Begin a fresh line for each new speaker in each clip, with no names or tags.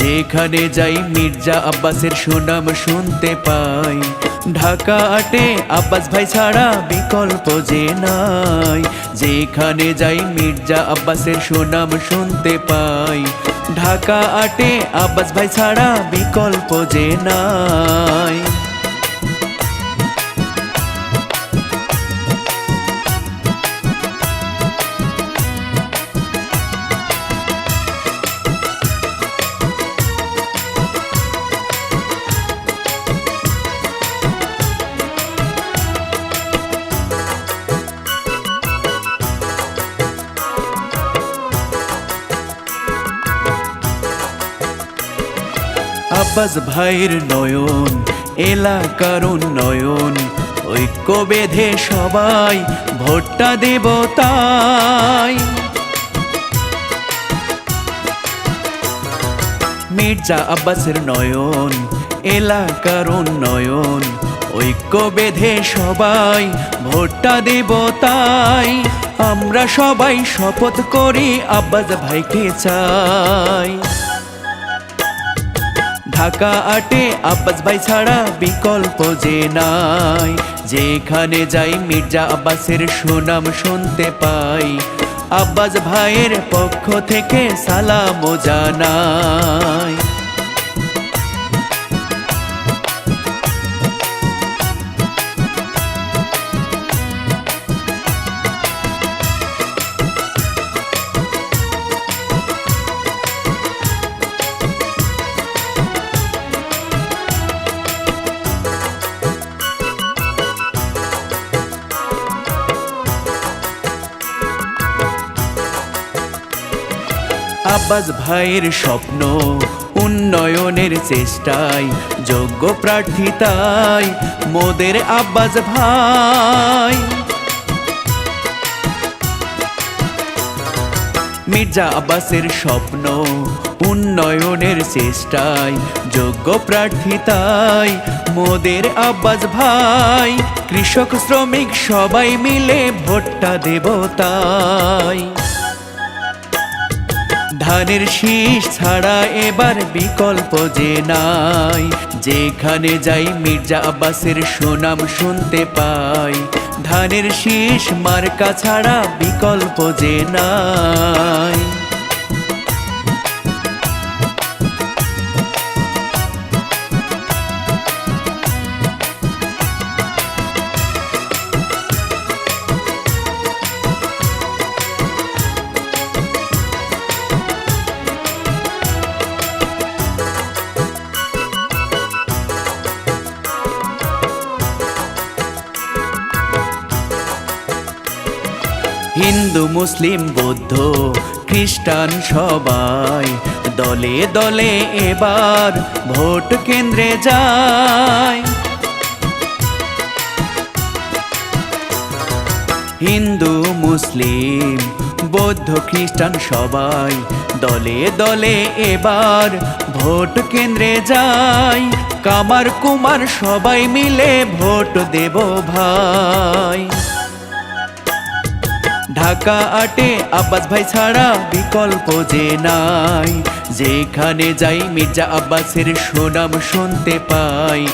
যেখানে যাই মির্জা আব্বাসের সুনাম শুনতে পাই। ঢাকা আটে আব্বাস ভাই ছাড়া বিকল্প যে নাই। যেখানে যাই মির্জা আব্বাসের সুনাম শুনতে পাই। ঢাকা আটে আব্বাস ভাই ছাড়া বিকল্প যে নাই। আব্বাস ভাইয়ের নয়ন এলা এলাকার উন্নয়ন, ঐক্য বেঁধে সবাই ভোটটা দেব তাই। মির্জা আব্বাসের নয়ন, এলাকার উন্নয়ন, ঐক্য বেঁধে সবাই ভোটটা দেব তাই। আমরা সবাই শপথ করি আব্বাস ভাইকে চাই। ঢাকা আটে আব্বাস ভাই ছাড়া বিকল্প যে নাই। যেখানে যাই মির্জা আব্বাসের সুনাম শুনতে পাই। আব্বাস ভাইয়ের পক্ষ থেকে সালাম জানাই। আব্বাস ভাইয়ের স্বপ্ন, উন্নয়নের চেষ্টায়, যোগ্য প্রার্থী তাই, মোদের আব্বাস ভাই। মির্জা আব্বাসের স্বপ্ন, উন্নয়নের চেষ্টায়, যোগ্য প্রার্থী তাই, মোদের আব্বাস ভাই। কৃষক শ্রমিক সবাই মিলে ভোটটা দেব তাই। ধানের শীষ ছাড়া এবার বিকল্প যে নাই। যেখানে যাই মির্জা আব্বাসের সুনাম শুনতে পাই। ধানের শীষ মার্কা ছাড়া বিকল্প যে নাই। হিন্দু, মুসলিম, বৌদ্ধ, খ্রিস্টান সবাই দলে দলে এবার ভোট কেন্দ্রে যায়। হিন্দু, মুসলিম, বৌদ্ধ, খ্রিস্টান সবাই দলে দলে এবার ভোট কেন্দ্রে যায়। কামার কুমার সবাই মিলে ভোট দেব ভাই। ঢাকা আটে আব্বাস ভাই ছাড়া বিকল্প যে নাই। যেখানে যাই মির্জা আব্বাসের সুনাম শুনতে পাই।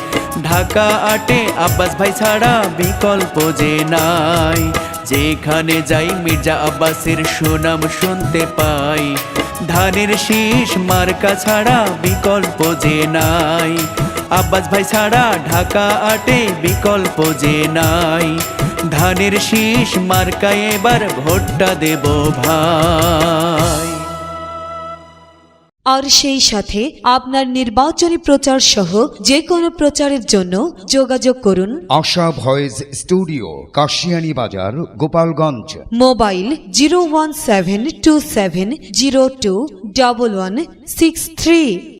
ঢাকা আটে আব্বাস ভাই ছাড়া বিকল্প যে নাই। যেখানে যাই মির্জা আব্বাসের সুনাম শুনতে পাই। ধানের শীষ মার্কা ছাড়া বিকল্প যে নাই। আব্বাস ভাই ছাড়া ঢাকা আটে বিকল্প যে নাই। ধানের শীষ মার্কায় এবার ভোটটা দেব ভাই।
আর সেই সাথে আপনার নির্বাচনী প্রচার সহ যে কোনো প্রচারের জন্য যোগাযোগ করুন।
আশা voice studio Kashiani Bazar Gopalganj.
Mobile zero one seven two seven zero two double one six three.